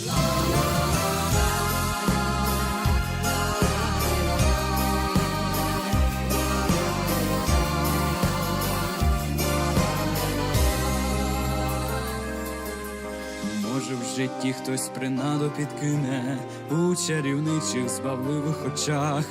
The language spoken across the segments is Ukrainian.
Може, в житті хтось принаду підкине у чарівничих збавливих очах.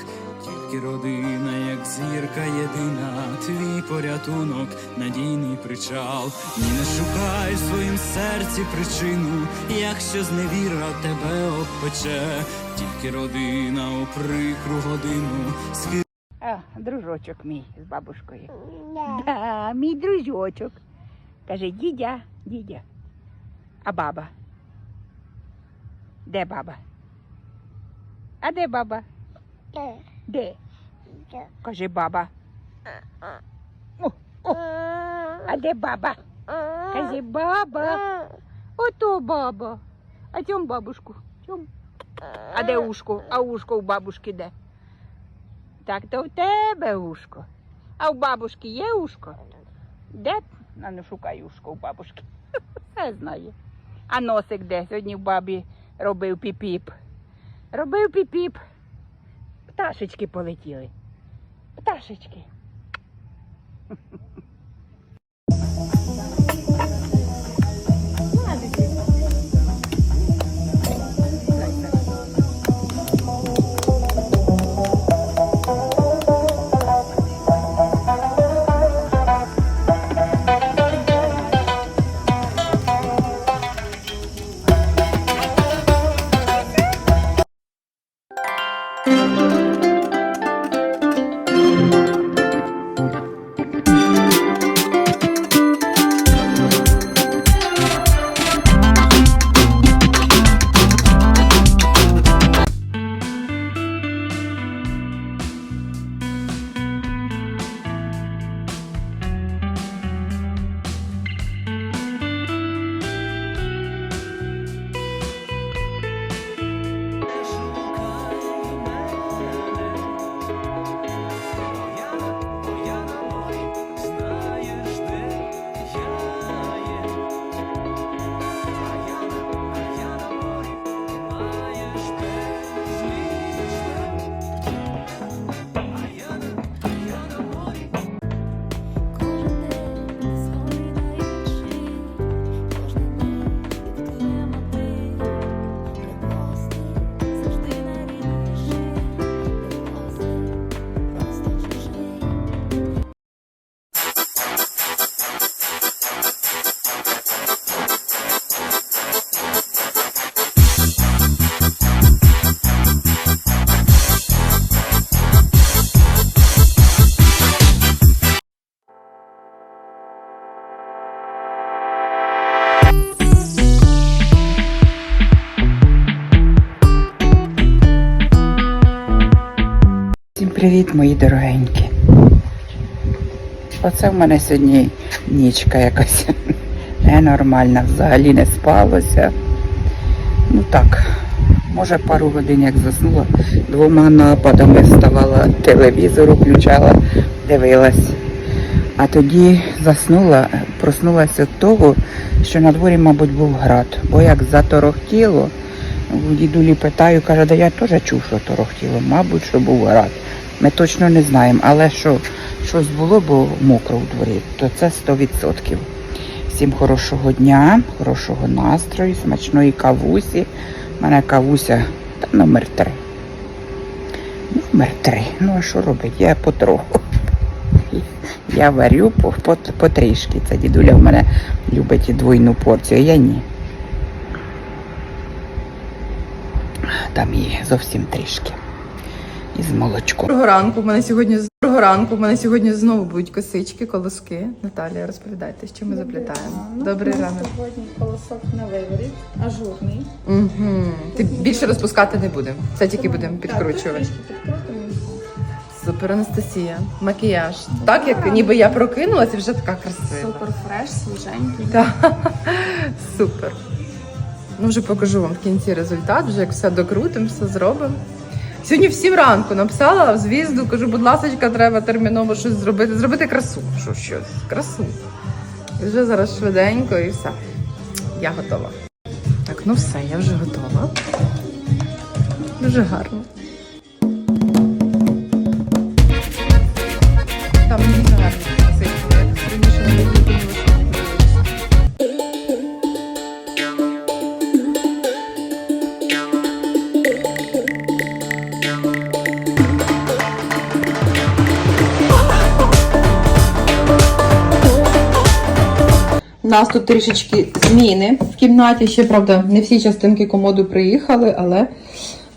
Тільки родина, як зірка єдина, твій порятунок, надійний причал. Ні не шукай в своїм серці причину, якщо зневіра тебе обпече, тільки родина у прикру годину схи- А, дружочок мій з бабушкою. Да, мій дружочок. Каже, дідя, дідя. А баба? Де баба? А де баба? Де? Каже баба. О, о, а де баба? Каже баба. Ото баба. А цьому бабушку? Цьому. А де ушко? А ушко у бабушки де? Так то в тебе ушко. А у бабушки є ушко? Де? А ну шукай ушко у бабушки. Все знає. А носик де? Сьогодні в бабі робив піп-піп. Робив піп-піп. Пташечки полетіли. Пташечки. Всім привіт, мої дорогенькі. Оце в мене сьогодні нічка якась ненормальна, взагалі не спалося. Ну так, може пару годин як заснула, двома нападами вставала, телевізор включала, дивилась. А тоді заснула, проснулася того, що на дворі, мабуть, був град. Бо як заторохтіло, у дідулі питаю, каже, да я теж чув, що торохтіло, мабуть, що був град. Ми точно не знаємо, але що щось було, бо мокро у дворі, то це 100%. Всім хорошого дня, хорошого настрою, смачної кавусі. У мене кавуся та номер три. Номер три. Ну а що робить? Я потроху. Я варю по, по, потрішки. Це дідуля в мене любить двойну порцію, а я ні. Там її зовсім трішки. І з молочком. Доброго ранку. В мене сьогодні доброго ранку. В мене сьогодні знову будуть косички, колоски. Наталія, розповідайте, що ми заплітаємо. Добрий ранок. Сьогодні колосок на виворіт, ажурний. Угу. Ти більше розпускати не будемо. Це тільки будемо підкручувати. Підкрутимо. Супер Анастасія. Макіяж. Так, як ніби я прокинулася, вже така красива. Супер фреш, свіженький. Так. Супер. Ну, вже покажу вам в кінці результат, вже як все докрутимо, все зробимо. Сьогодні в 7 ранку написала в звізду, кажу, будь ласка, треба терміново щось зробити. Зробити красу. Що щось? Красу. Вже зараз швиденько і все. Я готова. Так Так, ну все, я вже готова. Дуже гарно. У нас тут трішечки зміни в кімнаті. Ще, правда, не всі частинки комоду приїхали, але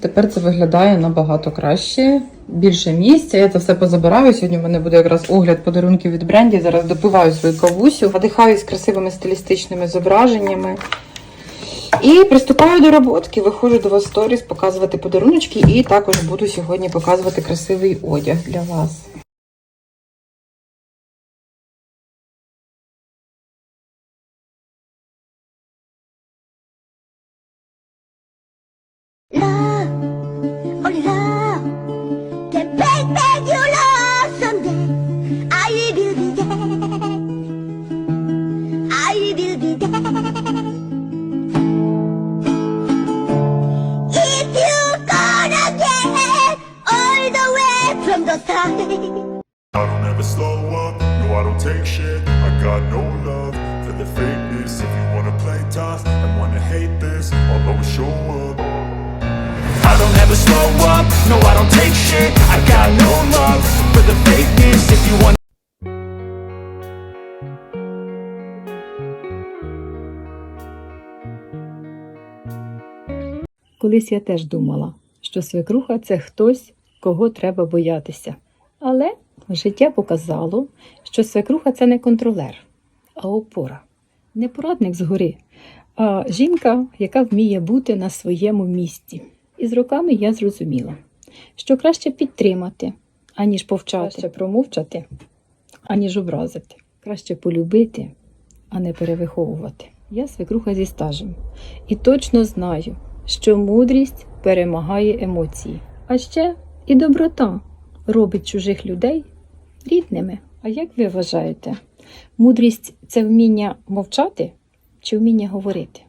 тепер це виглядає набагато краще. Більше місця. Я це все позабираю. Сьогодні в мене буде якраз огляд подарунків від брендів. Зараз допиваю свою кавусю, надихаюсь красивими стилістичними зображеннями. І приступаю до роботки. Виходжу до вас в сторіс показувати подаруночки, і також буду сьогодні показувати красивий одяг для вас. I don't ever slow up, no I don't take shit I got no love for the fakeness If you wanna play tough and wanna hate this I'll always show up I don't ever slow up, no I don't take shit I got no love for the fakeness If you want Колись я теж думала, що свекруха це хтось, кого треба боятися. Але життя показало, що свекруха це не контролер, а опора, не порадник згори, а жінка, яка вміє бути на своєму місці. І з роками я зрозуміла, що краще підтримати, аніж повчати, краще промовчати, аніж образити, краще полюбити, а не перевиховувати. Я свекруха зі стажем і точно знаю, що мудрість перемагає емоції. А ще і доброта робить чужих людей рідними. А як ви вважаєте, мудрість це вміння мовчати чи вміння говорити?